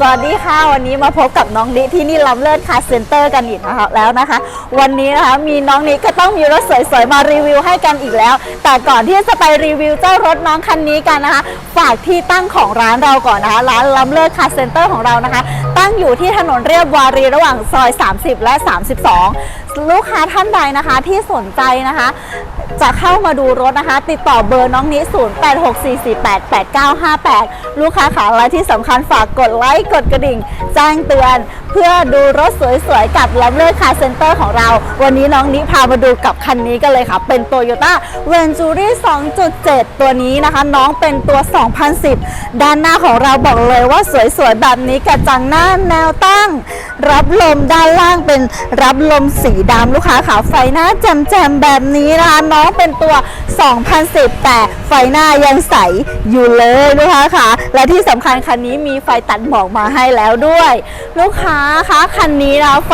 สวัสดีค่ะ วันนี้มาพบกับน้องนิที่นี่ลำเลิศคาเซ็นเตอร์กันอีกนะคะแล้วนะคะ วันนี้นะคะมีน้องนิก็ต้องมีรถสวยๆมารีวิวให้กันอีกแล้ว แต่ก่อนที่จะไปรีวิวเจ้ารถน้องคันนี้กันนะคะ ฝากที่ตั้งของร้านเราก่อนนะคะร้านลำเลิศคาเซ็นเตอร์ของเรานะคะ ตั้งอยู่ที่ถนนเรียบวารีระหว่างซอย 30 และ 32 ลูกค้าท่านใดนะคะที่สนใจนะคะ จะเข้ามาดูรถนะคะ ติดต่อเบอร์น้องนี้ 0864488958 ลูกค้าขาและที่สำคัญฝากกดไลค์กดกระดิ่ง แจ้งเตือนเพื่อดูรถสวยๆ กับลัมเลอร์คาร์เซ็นเตอร์ของเรา วันนี้น้องนี้พามาดูกับคันนี้กันเลยค่ะ เป็น Toyota v e n t u r i 2.7 ตัวนี้นะคะ น้องเป็นตัว 2010 ด้านหน้าของเราบอกเลยว่าสวยๆ แบบนี้กระจังหน้าแนวตั้ง รับลมด้านล่างเป็นรับลมสีดำลูกค้าขาไฟหน้าแจ่มๆ แบบนี้นะคะ น้องเป็นตัว 2010 แต่ไฟหน้ายังใสอยู่เลยลูกค้าค่ะและที่สำคัญคันนี้มีไฟตัดหมอกมาให้แล้วด้วย ลูกค้าคะคันนี้นะไฟ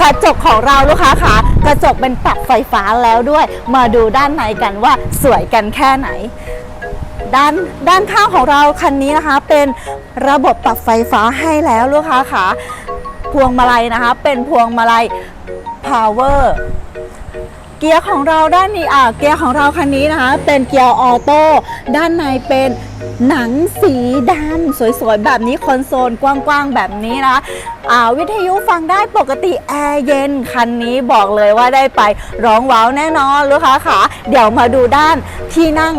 กระจกของเราลูกค้าค่ะกระจกเป็นปรับไฟฟ้าแล้วด้วย มาดูด้านในกันว่าสวยกันแค่ไหน ด้านด้านข้างของเราคันนี้นะคะ เป็นระบบปรับไฟฟ้าให้แล้วลูกค้าค่ะพวงมาลัยนะคะ เป็นพวงมาลัย power เกียร์ของเราด้านนี้อ่าเกียร์ของเราคันนี้นะคะ เป็นเกียร์ออโต้ด้านในเป็นหนังสีดำสวยๆ แบบนี้คอนโซลกว้างๆ แบบนี้นะคะอ่าวิทยุฟังได้ปกติแอร์เย็น คันนี้บอกเลยว่าได้ไปร้องว้าวแน่นอนลูกค้าค่ะเดี๋ยวมาดูด้านที่นั่ง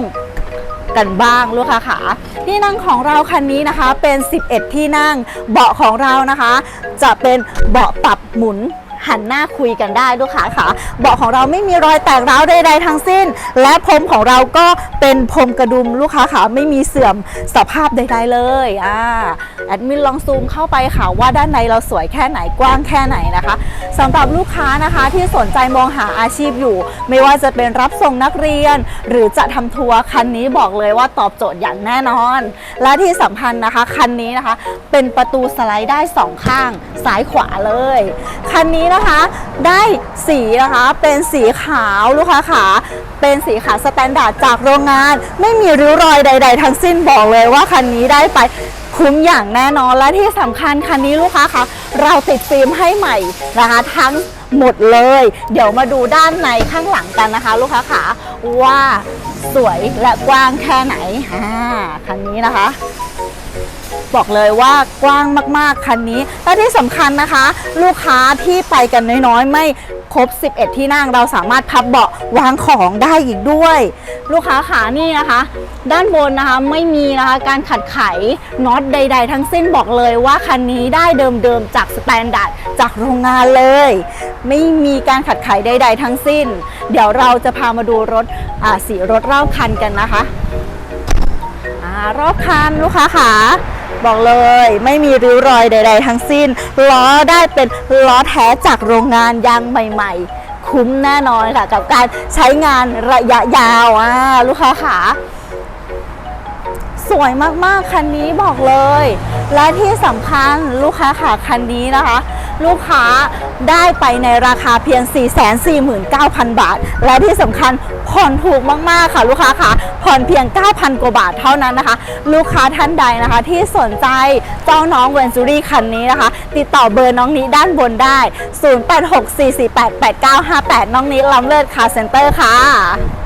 กันบ้างลูกค้าขาที่นั่งของเราคันนี้นะคะเป็น 11 ที่นั่ง เบาะของเรานะคะ จะเป็นเบาะปรับหมุน หันหน้าคุยกันได้ลูกค้าขาเบาะของเราไม่มีรอยแตกร้าวใดๆทั้งสิ้น และพรมของเราก็เป็นพรมกระดุมลูกค้าขาไม่มีเสื่อมสภาพใดๆเลยอ่าแอดมินลองซูมเข้าไปค่ะว่าด้านในเราสวยแค่ไหนกว้างแค่ไหนนะคะสำหรับลูกค้านะคะที่สนใจมองหาอาชีพอยู่ ไม่ว่าจะเป็นรับส่งนักเรียน หรือจะทำทัวร์คันนี้บอกเลยว่าตอบโจทย์อย่างแน่นอน และที่สำคัญนะคะคันนี้นะคะ เป็นประตูสไลด์ได้สองข้างซ้ายขวาเลยคันนี้นะคะ ได้สีนะคะเป็นสีขาวลูกค้าขาเป็นสีขาวสแตนดาร์ดจากโรงงาน ไม่มีริ้วรอยใด ๆ ทั้งสิ้นบอกเลยว่าคันนี้ได้ไปคุ้มอย่างแน่นอนและที่สำคัญคันนี้ลูกค้าคะเราติดฟิล์มให้ใหม่นะคะทั้งหมดเลย เดี๋ยวมาดูด้านในข้างหลังกันนะคะ ลูกค้าขาว่าสวยและกว้างแค่ไหนอ่าคันนี้นะคะ บอกเลยว่ากว้างมากๆคันนี้ และที่สำคัญนะคะ ลูกค้าที่ไปกันน้อยๆ ไม่ครบ 11 ที่นั่งเราสามารถพับเบาะวางของได้อีกด้วย ลูกค้าขานี่นะคะ ด้านบนนะคะไม่มีนะคะการขัดไขน็อตใด ๆ ทั้งสิ้นบอกเลยว่าคันนี้ได้เดิมๆจากสแตนดาร์ดจากโรงงานเลย ไม่มีการขัดไขใด ๆ ทั้งสิ้น เดี๋ยวเราจะพามาดูรถสีรถรอบคันกันนะคะอรอบคันลูกค้าขา บอกเลยไม่มีริ้วรอยใด ๆ ทั้งสิ้น ล้อได้เป็นล้อแท้จากโรงงานยางใหม่ ๆ คุ้มแน่นอนค่ะ กับการใช้งานระยะยาวอ่าลูกค้าขาสวยมากๆ คันนี้บอกเลย และที่สำคัญลูกค้าขาคันนี้นะคะ ลูกค้าได้ไปในราคาเพียง 449,000 บาท และที่สำคัญผ่อนถูกมากๆค่ะ ลูกค้าค่ะผ่อนเพียง 9,000 กว่าบาทเท่านั้นนะคะ ลูกค้าท่านใดนะคะที่สนใจเจ้าน้องเวนจูรี่คันนี้นะคะ ติดต่อเบอร์น้องนี้ด้านบนได้ 0864488958 น้องนี้ลำเลิศคาเซ็นเตอร์ค่ะ